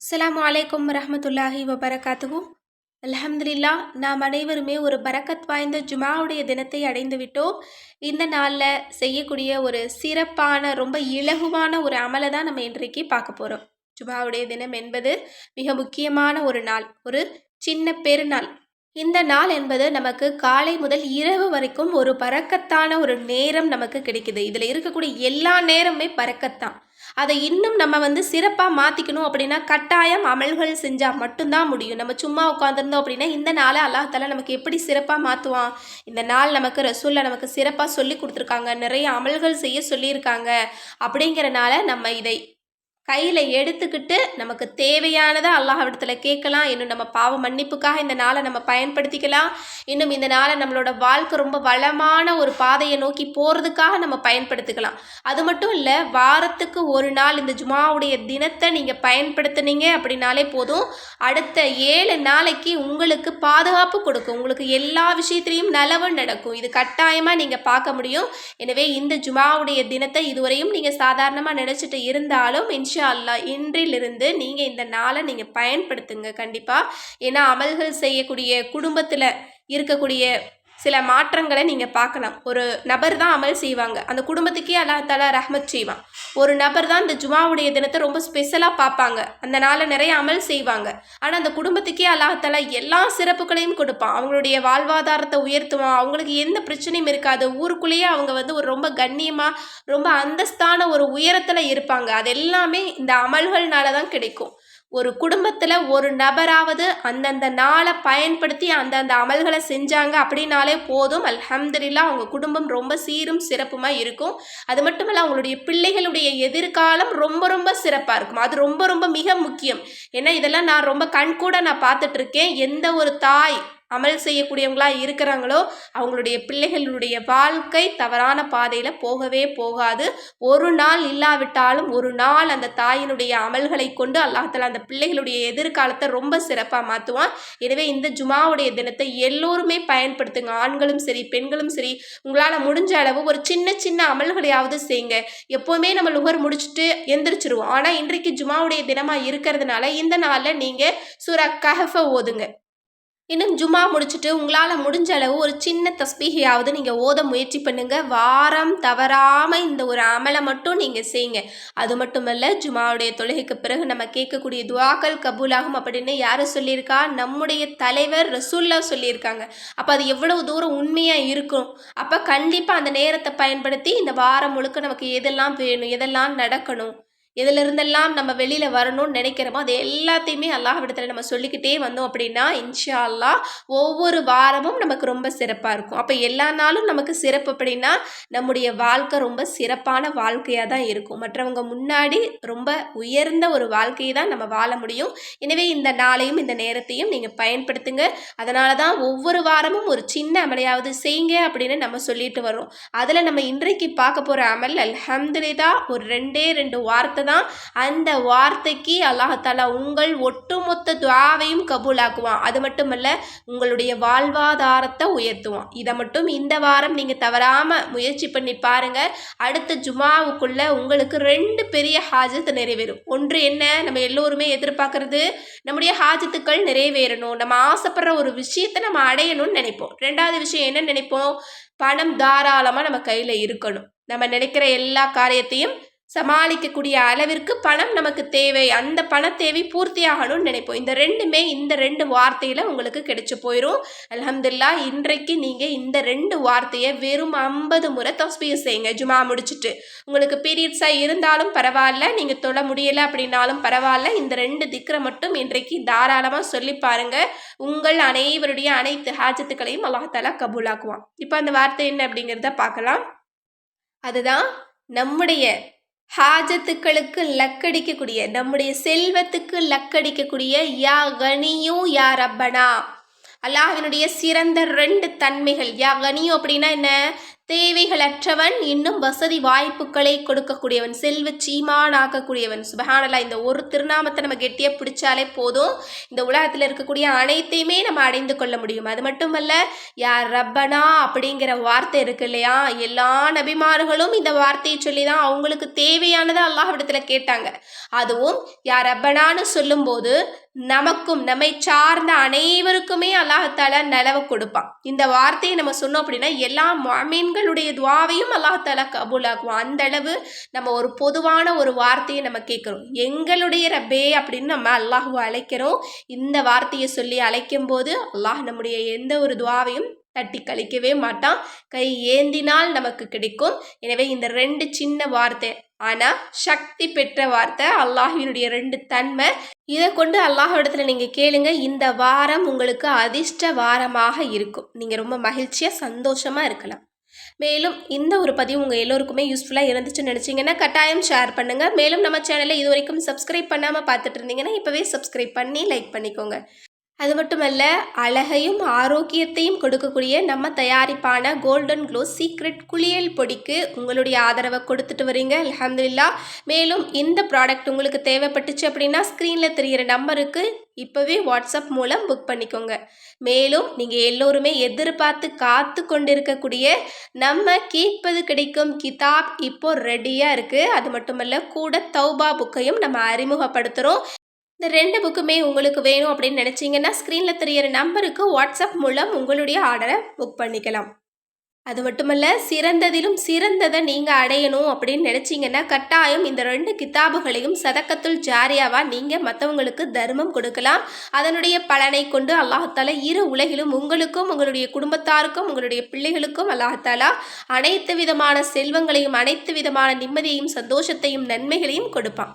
அஸ்லாம் அலைக்கும் ரஹமத்துல்லாஹி வபரகாத்துஹு. அல்ஹம்துலில்லா நாம் அனைவருமே ஒரு பரக்கத் வாய்ந்த ஜுமாவுடைய தினத்தை அடைந்து விட்டோம். இந்த நாளில் செய்யக்கூடிய ஒரு சிறப்பான ரொம்ப இலகுவான ஒரு அமலை தான் நம்ம இன்றைக்கு பார்க்க போகிறோம் ஜுமாவுடைய தினம் என்பது மிக முக்கியமான ஒரு நாள் ஒரு சின்ன பெருநாள். இந்த நாள் என்பது நமக்கு காலை முதல் இரவு வரைக்கும் ஒரு பறக்கத்தான ஒரு நேரம் நமக்கு கிடைக்குது. இதில் இருக்கக்கூடிய எல்லா நேரமுமே பறக்கத்தான். அதை இன்னும் நம்ம வந்து சிறப்பாக மாற்றிக்கணும் அப்படின்னா கட்டாயம் அமல்கள் செஞ்சால் மட்டும்தான் முடியும். நம்ம சும்மா உட்காந்துருந்தோம் அப்படின்னா இந்த நாளை அல்லாஹால நமக்கு எப்படி சிறப்பாக மாற்றுவான் இந்த நாள் நமக்கு ரசூலில் நமக்கு சிறப்பாக சொல்லி கொடுத்துருக்காங்க. நிறைய அமல்கள் செய்ய சொல்லியிருக்காங்க. அப்படிங்கிறனால நம்ம இதை கையில் எடுத்துக்கிட்டு நமக்கு தேவையானதை அல்லாஹ்விடத்தில் கேட்கலாம். இன்னும் நம்ம பாவ மன்னிப்புக்காக இந்த நாளை நம்ம பயன்படுத்திக்கலாம். இன்னும் இந்த நாளை நம்மளோட வாழ்க்கை ரொம்ப வளமான ஒரு பாதையை நோக்கி போகிறதுக்காக நம்ம பயன்படுத்திக்கலாம். அது மட்டும் இல்லை வாரத்துக்கு ஒரு நாள் இந்த ஜுமாவுடைய தினத்தை நீங்கள் பயன்படுத்துனீங்க அப்படின்னாலே போதும். அடுத்த ஏழு நாளைக்கு உங்களுக்கு பாதுகாப்பு கொடுக்கும். உங்களுக்கு எல்லா விஷயத்துலையும் நலவு நடக்கும். இது கட்டாயமாக நீங்கள் பார்க்க முடியும். எனவே இந்த ஜுமாவுடைய தினத்தை இதுவரையும் நீங்கள் சாதாரணமாக நினச்சிட்டு இருந்தாலும் இன்ஷா அல்லா இன்றிலிருந்து நீங்கள் இந்த நாளை நீங்கள் பயன்படுத்துங்க கண்டிப்பாக ஏன்னா அமல்கள் செய்யக்கூடிய குடும்பத்தில் இருக்கக்கூடிய சில மாற்றங்களை நீங்கள் பார்க்கலாம். ஒரு நபர் தான் அமல் செய்வாங்க. அந்த குடும்பத்துக்கே அல்லா தாலா ரஹ்மத் செய்வான். ஒரு நபர் தான் இந்த ஜுமாவுடைய தினத்தை ரொம்ப ஸ்பெஷலாக பார்ப்பாங்க. அந்த நாளில் நிறைய அமல் செய்வாங்க. ஆனால் அந்த குடும்பத்துக்கே அல்லா தாலா எல்லா சிறப்புகளையும் கொடுப்பான். அவங்களுடைய வாழ்வாதாரத்தை உயர்த்துவான். அவங்களுக்கு எந்த பிரச்சனையும் இருக்காது. ஊருக்குள்ளேயே அவங்க வந்து ஒரு ரொம்ப கண்ணியமாக ரொம்ப அந்தஸ்தான ஒரு உயரத்தில் இருப்பாங்க. அது எல்லாமே இந்த அமல்கள்னால தான் கிடைக்கும். ஒரு குடும்பத்தில் ஒரு நபராவது அந்தந்த நாளை பயன்படுத்தி அந்தந்த அமல்களை செஞ்சாங்க அப்படின்னாலே போதும். அல்ஹம்துலில்லா அவங்க குடும்பம் ரொம்ப சீரும் சிறப்புமாக இருக்கும். அது மட்டும் இல்லை அவங்களுடைய பிள்ளைகளுடைய எதிர்காலம் ரொம்ப ரொம்ப சிறப்பாக இருக்கும். அது ரொம்ப ரொம்ப மிக முக்கியம். ஏன்னா இதெல்லாம் நான் ரொம்ப கண்கூட நான் பார்த்துட்ருக்கேன் எந்த ஒரு தாய் அமல் செய்யக்கூடியவங்களா இருக்கிறாங்களோ அவங்களுடைய பிள்ளைகளுடைய வாழ்க்கை தவறான பாதையில் போகவே போகாது. ஒரு நாள் இல்லாவிட்டாலும் ஒரு நாள் அந்த தாயினுடைய அமல்களை கொண்டு அல்லாஹால அந்த பிள்ளைகளுடைய எதிர்காலத்தை ரொம்ப சிறப்பாக மாற்றுவான் எனவே இந்த ஜுமாவுடைய தினத்தை எல்லோருமே பயன்படுத்துங்க. ஆண்களும் சரி பெண்களும் சரி உங்களால் முடிஞ்ச அளவு ஒரு சின்ன சின்ன அமல்களையாவது செய்யுங்க எப்போவுமே நம்ம லுகர் முடிச்சுட்டு எந்திரிச்சிருவோம். ஆனால் இன்றைக்கு ஜுமாவுடைய தினமாக இருக்கிறதுனால இந்த நாளில் நீங்கள் சூரா கஹஃபை ஓதுங்க. இன்னும் ஜும்மா முடிச்சுட்டு உங்களால் முடிஞ்ச அளவு ஒரு சின்ன தஸ்பீகையாவது நீங்கள் ஓத முயற்சி பண்ணுங்க. வாரம் தவறாமல் இந்த ஒரு அமலை மட்டும் நீங்கள் செய்யுங்க அது மட்டுமல்ல ஜுமாவுடைய தொழுகைக்கு பிறகு நம்ம கேட்கக்கூடிய துவாக்கள் கபூலாகும் அப்படின்னு யார் சொல்லியிருக்கா? நம்முடைய தலைவர் ரசூல்லா சொல்லியிருக்காங்க. அப்போ அது எவ்வளவு தூரம் உண்மையாக இருக்கும்? அப்போ கண்டிப்பாக அந்த நேரத்தை பயன்படுத்தி இந்த வாரம் முழுக்க நமக்கு எதெல்லாம் வேணும் எதெல்லாம் நடக்கணும்? எதிலிருந்தெல்லாம் நம்ம வெளியில் வரணும்னு நினைக்கிறோமோ அது எல்லாத்தையுமே அல்லாஹ்விடத்தில் நம்ம சொல்லிக்கிட்டே வந்தோம் அப்படின்னா இன்ஷா அல்லாஹ் ஒவ்வொரு வாரமும் நமக்கு ரொம்ப சிறப்பாக இருக்கும். அப்போ எல்லா நாளும் நமக்கு சிறப்பு அப்படின்னா நம்முடைய வாழ்க்கை ரொம்ப சிறப்பான வாழ்க்கையாக தான் இருக்கும். மற்றவங்க முன்னாடி ரொம்ப உயர்ந்த ஒரு வாழ்க்கையை தான் நம்ம வாழ முடியும். எனவே இந்த நாளையும் இந்த நேரத்தையும் நீங்கள் பயன்படுத்துங்க. அதனால தான் ஒவ்வொரு வாரமும் ஒரு சின்ன அமலையாவது செய்யுங்க அப்படின்னு நம்ம சொல்லிட்டு வரோம் அதில் நம்ம இன்றைக்கு பார்க்க போகிற அமல் அல்ஹம்துலிதா ஒரு ரெண்டே ரெண்டு வார்த்தை தான் அந்த வார்த்தைக்கு அல்லாஹாலா உங்கள் ஒட்டுமொத்த துவாவையும் கபூலாக்குவான். அது மட்டுமல்ல உங்களுடைய வாழ்வாதாரத்தை உயர்த்துவான். இதை மட்டும் இந்த வாரம் நீங்கள் தவறாமல் முயற்சி பண்ணி பாருங்கள் அடுத்த ஜுமாவுக்குள்ள உங்களுக்கு ரெண்டு பெரிய ஹாஜத்து நிறைவேறும். ஒன்று என்ன? நம்ம எல்லோருமே எதிர்பார்க்கறது நம்முடைய ஹாஜத்துக்கள் நிறைவேறணும். நம்ம ஆசைப்படுற ஒரு விஷயத்தை நம்ம அடையணும்னு நினைப்போம். ரெண்டாவது விஷயம் என்ன நினைப்போம்? பணம் தாராளமாக நம்ம கையில் இருக்கணும். நம்ம நினைக்கிற எல்லா காரியத்தையும் சமாளிக்கக்கூடிய அளவிற்கு பணம் நமக்கு தேவை. அந்த பண தேவை பூர்த்தி ஆகணும்னு நினைப்போம். இந்த ரெண்டுமே இந்த ரெண்டு வார்த்தையில் உங்களுக்கு கிடைச்சி போயிடும் அலமதுல்லா இன்றைக்கு நீங்கள் இந்த ரெண்டு வார்த்தையை வெறும் ஐம்பது முறை தஸ்பீக செய்யுங்க. ஜுமா முடிச்சுட்டு. உங்களுக்கு பீரியட்ஸாக இருந்தாலும் பரவாயில்ல. நீங்கள் தொழ முடியலை அப்படின்னாலும் பரவாயில்ல. இந்த ரெண்டு திக்கரை மட்டும் இன்றைக்கு தாராளமாக சொல்லி பாருங்கள் உங்கள் அனைவருடைய அனைத்து ஹாஜத்துக்களையும் அல்லாஹாலா கபூலாக்குவான். இப்போ அந்த வார்த்தை என்ன அப்படிங்கிறத பார்க்கலாம். அதுதான் நம்முடைய ஹாஜத்துக்களுக்கு லக்கடிக்கக்கூடிய நம்முடைய செல்வத்துக்கு லக்கடிக்கக்கூடிய யா கனியும் யா ரப்பனா. அல்லாஹினுடைய சிறந்த ரெண்டு தன்மைகள். யா கனியும் அப்படின்னா என்ன? தேவைகளற்றவன் இன்னும் வசதி வாய்ப்புகளை கொடுக்கக்கூடியவன் செல்வ சீமான் ஆக்கக்கூடியவன் சுபஹானலா இந்த ஒரு திருநாமத்தை நம்ம கெட்டியாக பிடிச்சாலே போதும். இந்த உலகத்தில் இருக்கக்கூடிய அனைத்தையுமே நம்ம அடைந்து கொள்ள முடியும். அது மட்டுமல்ல யார் ரப்பனா அப்படிங்கிற வார்த்தை இருக்கு இல்லையா? எல்லா நபிமார்களும் இந்த வார்த்தையை சொல்லி தான் அவங்களுக்கு தேவையானதை அல்லாஹ்விடத்தில் கேட்டாங்க. அதுவும் யார் ரப்பனான்னு சொல்லும்போது நமக்கும் நம்மை சார்ந்த அனைவருக்குமே அல்லாஹத்தால நிலவை கொடுப்பான். இந்த வார்த்தையை நம்ம சொன்னோம் அப்படின்னா எல்லா உங்களுடைய துவாவையும் அல்லாஹால கபூலாக்குவான். அந்த அளவு நம்ம ஒரு பொதுவான ஒரு வார்த்தையை நம்ம கேட்குறோம். எங்களுடைய ரப்பே அப்படின்னு நம்ம அல்லாஹுவை அழைக்கிறோம். இந்த வார்த்தையை சொல்லி அழைக்கும் போது அல்லாஹ் நம்முடைய எந்த ஒரு துவாவையும் தட்டி கழிக்கவே மாட்டான். கை ஏந்தினால் நமக்கு கிடைக்கும். எனவே இந்த ரெண்டு சின்ன வார்த்தை ஆனால் சக்தி பெற்ற வார்த்தை அல்லாஹினுடைய ரெண்டு தன்மை இதை கொண்டு அல்லாஹிடத்தில் நீங்கள் கேளுங்க இந்த வாரம் உங்களுக்கு அதிர்ஷ்ட வாரமாக இருக்கும். நீங்கள் ரொம்ப மகிழ்ச்சியாக சந்தோஷமாக இருக்கலாம். மேலும் இந்த ஒரு பதிவு உங்கள் எல்லோருக்குமே யூஸ்ஃபுல்லாக இருந்துச்சுன்னு நினச்சிங்கன்னா கட்டாயம் ஷேர் பண்ணுங்கள் மேலும் நம்ம சேனலை இது வரைக்கும் சப்ஸ்கிரைப் பண்ணாமல் பார்த்துட்டு இருந்தீங்கன்னா இப்போவே சப்ஸ்கிரைப் பண்ணி லைக் பண்ணிக்கோங்க. அது மட்டுமல்ல அழகையும் ஆரோக்கியத்தையும் கொடுக்கக்கூடிய நம்ம தயாரிப்பான கோல்டன் க்ளோ சீக்ரெட் குளியல் பொடிக்கு உங்களுடைய ஆதரவை கொடுத்துட்டு வரீங்க. அலமதுல்லா மேலும் இந்த ப்ராடக்ட் உங்களுக்கு தேவைப்பட்டுச்சு அப்படின்னா ஸ்க்ரீனில் தெரிகிற நம்பருக்கு இப்போவே வாட்ஸ்அப் மூலம் புக் பண்ணிக்கோங்க. மேலும் நீங்கள் எல்லோருமே எதிர்பார்த்து காத்து கொண்டிருக்கக்கூடிய நம்ம கேட்பது கிடைக்கும் கிதாப் இப்போ ரெடியாக இருக்குது அது மட்டுமல்ல கூட தௌபா புக்கையும் நம்ம அறிமுகப்படுத்துகிறோம் இந்த ரெண்டு புக்குமே உங்களுக்கு வேணும் அப்படின்னு நினச்சிங்கன்னா ஸ்க்ரீனில் தெரியிற நம்பருக்கு வாட்ஸ்அப் மூலம் உங்களுடைய ஆர்டரை புக் பண்ணிக்கலாம். அது மட்டுமல்ல சிறந்ததிலும் சிறந்ததை நீங்கள் அடையணும் அப்படின்னு நினச்சிங்கன்னா கட்டாயம் இந்த ரெண்டு கிதாபுகளையும் சதக்கத்துள் ஜாரியாவாக நீங்கள் மற்றவங்களுக்கு தர்மம் கொடுக்கலாம். அதனுடைய பலனை கொண்டு அல்லாஹத்தால இரு உலகிலும் உங்களுக்கும் உங்களுடைய குடும்பத்தாருக்கும் உங்களுடைய பிள்ளைகளுக்கும் அல்லாஹாலா அனைத்து விதமான செல்வங்களையும் அனைத்து விதமான நிம்மதியையும் சந்தோஷத்தையும் நன்மைகளையும் கொடுப்பான்.